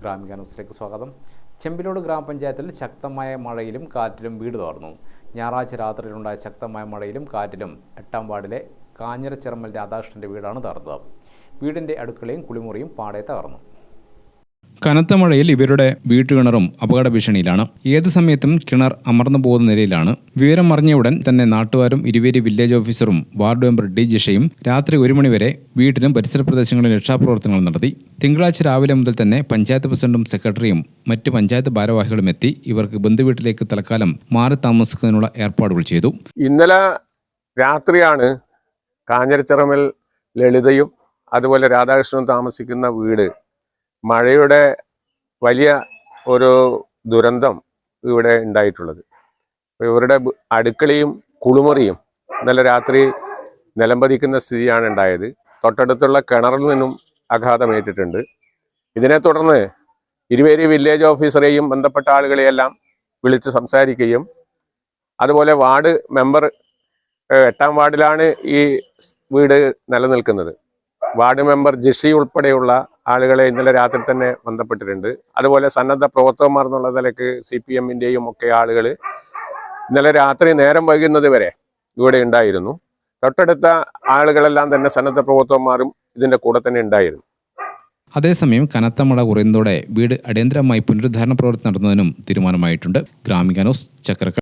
ഗ്രാമിക ന്യൂസിലേക്ക് സ്വാഗതം. ചെമ്പിലോട് ഗ്രാമപഞ്ചായത്തിൽ ശക്തമായ മഴയിലും കാറ്റിലും വീട് തുറന്നു ഞായറാഴ്ച രാത്രിയിലുണ്ടായ ശക്തമായ മഴയിലും കാറ്റിലും എട്ടാം വാർഡിലെ കാഞ്ഞിരച്ചിറമ്മൽ രാധാകൃഷ്ണന്റെ വീടാണ് തകർന്നത് വീടിന്റെ അടുക്കളയും കുളിമുറിയും പാടെ തകർന്നു. കനത്ത മഴയിൽ ഇവരുടെ വീട്ടുകിണറും അപകട ഭീഷണിയിലാണ് ഏത് സമയത്തും കിണർ അമർന്നു പോകുന്ന നിലയിലാണ്. വിവരം അറിഞ്ഞ ഉടൻ തന്നെ നാട്ടുകാരും ഇരുവേരി വില്ലേജ് ഓഫീസറും വാർഡ് മെമ്പർ ഡി ജിഷയും രാത്രി ഒരു മണിവരെ വീട്ടിലും പരിസര പ്രദേശങ്ങളിലും രക്ഷാപ്രവർത്തനങ്ങൾ നടത്തി. തിങ്കളാഴ്ച രാവിലെ മുതൽ തന്നെ പഞ്ചായത്ത് പ്രസിഡന്റും സെക്രട്ടറിയും മറ്റ് പഞ്ചായത്ത് ഭാരവാഹികളും എത്തി ഇവർക്ക് ബന്ധുവീട്ടിലേക്ക് തൽക്കാലം മാറി താമസിക്കുന്നതിനുള്ള ഏർപ്പാടുകൾ ചെയ്തു. ഇന്നലെ രാത്രിയാണ് കാഞ്ഞിരച്ചിറമൽ ലളിതയും അതുപോലെ രാധാകൃഷ്ണനും താമസിക്കുന്ന വീട് മഴയുടെ വലിയ ഒരു ദുരന്തം ഇവിടെ ഉണ്ടായിട്ടുള്ളത്. ഇവരുടെ അടുക്കളയും കുളിമുറിയും ഇന്നലെ രാത്രി നിലംപതിക്കുന്ന സ്ഥിതിയാണ് ഉണ്ടായത്. തൊട്ടടുത്തുള്ള കിണറിൽ നിന്നും ആഘാതമേറ്റിട്ടുണ്ട് ഇതിനെ തുടർന്ന് ഇരുവേരി വില്ലേജ് ഓഫീസറെയും ബന്ധപ്പെട്ട ആളുകളെയെല്ലാം വിളിച്ച് സംസാരിക്കുകയും അതുപോലെ വാർഡ് മെമ്പർ എട്ടാം വാർഡിലാണ് ഈ വീട് നിലനിൽക്കുന്നത്. വാർഡ് മെമ്പർ ജിഷി ഉൾപ്പെടെയുള്ള ആളുകളെ ഇന്നലെ രാത്രി തന്നെ ബന്ധപ്പെട്ടിട്ടുണ്ട്. അതുപോലെ സന്നദ്ധ പ്രവർത്തകന്മാർ എന്നുള്ള നിലയ്ക്ക് സി പി എമ്മിന്റെയും ഒക്കെ ആളുകൾ ഇന്നലെ രാത്രി നേരം വൈകുന്നത് വരെ ഇവിടെ ഉണ്ടായിരുന്നു. തൊട്ടടുത്ത ആളുകളെല്ലാം തന്നെ സന്നദ്ധ പ്രവർത്തകന്മാരും ഇതിന്റെ കൂടെ തന്നെ ഉണ്ടായിരുന്നു. അതേസമയം കനത്ത മഴ കുറയുന്നതോടെ വീട് അടിയന്തരമായി പുനരുദ്ധാരണ പ്രവർത്തനം നടത്തുന്നതിനും തീരുമാനമായിട്ടുണ്ട്. ഗ്രാമിക ന്യൂസ് ചക്രക്കൽ